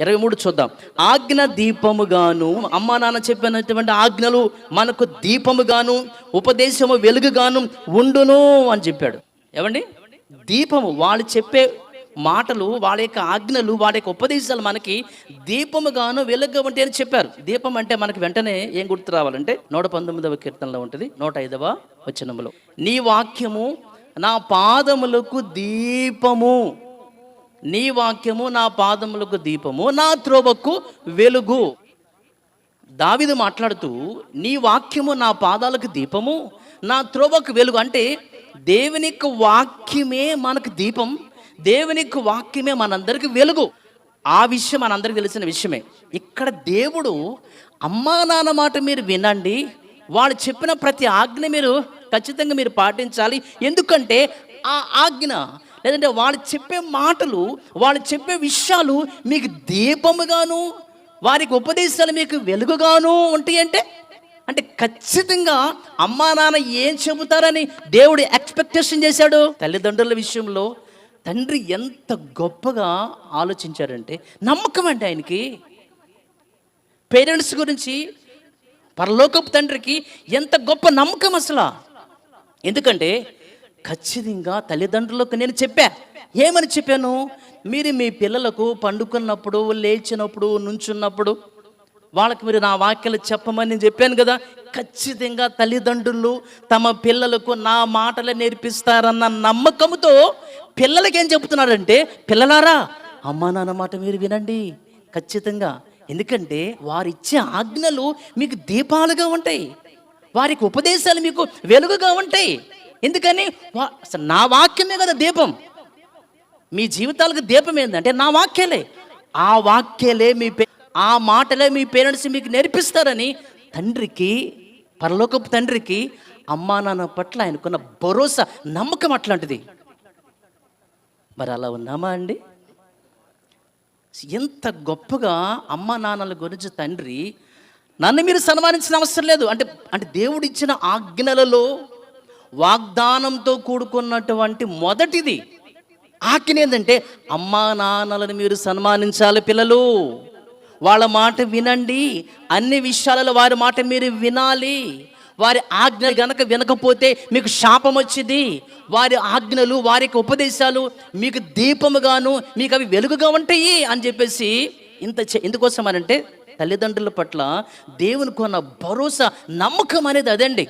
ఇరవై మూడు చూద్దాం. ఆజ్ఞ దీపముగాను అమ్మా నాన్న చెప్పినటువంటి ఆజ్ఞలు మనకు దీపముగాను ఉపదేశము వెలుగుగాను ఉండును అని చెప్పాడు. ఏమండి? దీపము వాళ్ళు చెప్పే మాటలు వాళ్ళ యొక్క ఆజ్ఞలు వాళ్ళ యొక్క ఉపదేశాలు మనకి దీపముగాను వెలుగు ఉంటాయి అని చెప్పారు. దీపం అంటే మనకి వెంటనే ఏం గుర్తు రావాలంటే నూట పంతొమ్మిదవ కీర్తనలో ఉంటుంది నూట ఐదవ వచనములో. నీ వాక్యము నా పాదములకు దీపము. నీ వాక్యము నా పాదములకు దీపము నా త్రోవకు వెలుగు. దావిదు మాట్లాడుతూ నీ వాక్యము నా పాదాలకు దీపము నా త్రోవకు వెలుగు. అంటే దేవుని వాక్యమే మనకు దీపం దేవుని వాక్యమే మనందరికి వెలుగు. ఆ విషయం మనందరికి తెలిసిన విషయమే. ఇక్కడ దేవుడు అమ్మా నాన్న మాట మీరు వినండి. వాళ్ళు చెప్పిన ప్రతి ఆజ్ఞ మీరు ఖచ్చితంగా మీరు పాటించాలి. ఎందుకంటే ఆ ఆజ్ఞ లేదంటే వాళ్ళు చెప్పే మాటలు వాళ్ళు చెప్పే విషయాలు మీకు దీపముగాను వారికి ఉపదేశాలు మీకు వెలుగుగాను ఉంటాయి అంటే? అంటే ఖచ్చితంగా అమ్మా నాన్న ఏం చెబుతారని దేవుడు ఎక్స్పెక్టేషన్ చేశాడు తల్లిదండ్రుల విషయంలో. తండ్రి ఎంత గొప్పగా ఆలోచించారంటే నమ్మకం అండి ఆయనకి. పేరెంట్స్ గురించి పరలోకపు తండ్రికి ఎంత గొప్ప నమ్మకం అసలు. ఎందుకంటే ఖచ్చితంగా తల్లిదండ్రులకు నేను చెప్పా. ఏమని చెప్పాను? మీరు మీ పిల్లలకు పండుకున్నప్పుడు లేచినప్పుడు నుంచున్నప్పుడు వాళ్ళకి మీరు నా వాక్యలు చెప్పమని నేను చెప్పాను కదా. ఖచ్చితంగా తల్లిదండ్రులు తమ పిల్లలకు నా మాటలు నేర్పిస్తారన్న నమ్మకంతో పిల్లలకి ఏం చెప్తున్నాడంటే పిల్లలారా అమ్మా నాన్న మాట మీరు వినండి. ఖచ్చితంగా. ఎందుకంటే వారిచ్చే ఆజ్ఞలు మీకు దీపాలుగా ఉంటాయి. వారికి ఉపదేశాలు మీకు వెలుగుగా ఉంటాయి. ఎందుకని? వా- అసలు నా వాక్యమే కదా దీపం. మీ జీవితాలకు దీపం ఏంటంటే నా వాక్యాలే. ఆ వాక్యాలే మీ పే ఆ మాటలే మీ పేరెంట్స్ మీకు నేర్పిస్తారని తండ్రికి పరలోకపు తండ్రికి అమ్మా నాన్న పట్ల ఆయనకున్న భరోసా నమ్మకం అట్లాంటిది. మరి అలా ఉన్నామా అండి? ఎంత గొప్పగా అమ్మ నాన్నల గురించి తండ్రి నన్ను మీరు సన్మానించిన అవసరం లేదు. అంటే అంటే దేవుడిచ్చిన ఆజ్ఞలలో వాగ్దానంతో కూడుకున్నటువంటి మొదటిది. ఆకినేదంటే ఏంటంటే అమ్మా నాన్నలను మీరు సన్మానించాలి పిల్లలు. వాళ్ళ మాట వినండి. అన్ని విషయాలలో వారి మాట మీరు వినాలి. వారి ఆజ్ఞ గనక వినకపోతే మీకు శాపం వచ్చింది. వారి ఆజ్ఞలు వారి యొక్క ఉపదేశాలు మీకు దీపముగాను మీకు అవి వెలుగుగా ఉంటాయి అని చెప్పేసి ఇంత చే- ఎందుకోసం అనంటే తల్లిదండ్రుల పట్ల దేవునికి ఉన్న భరోసా నమ్మకం అనేది అదండి.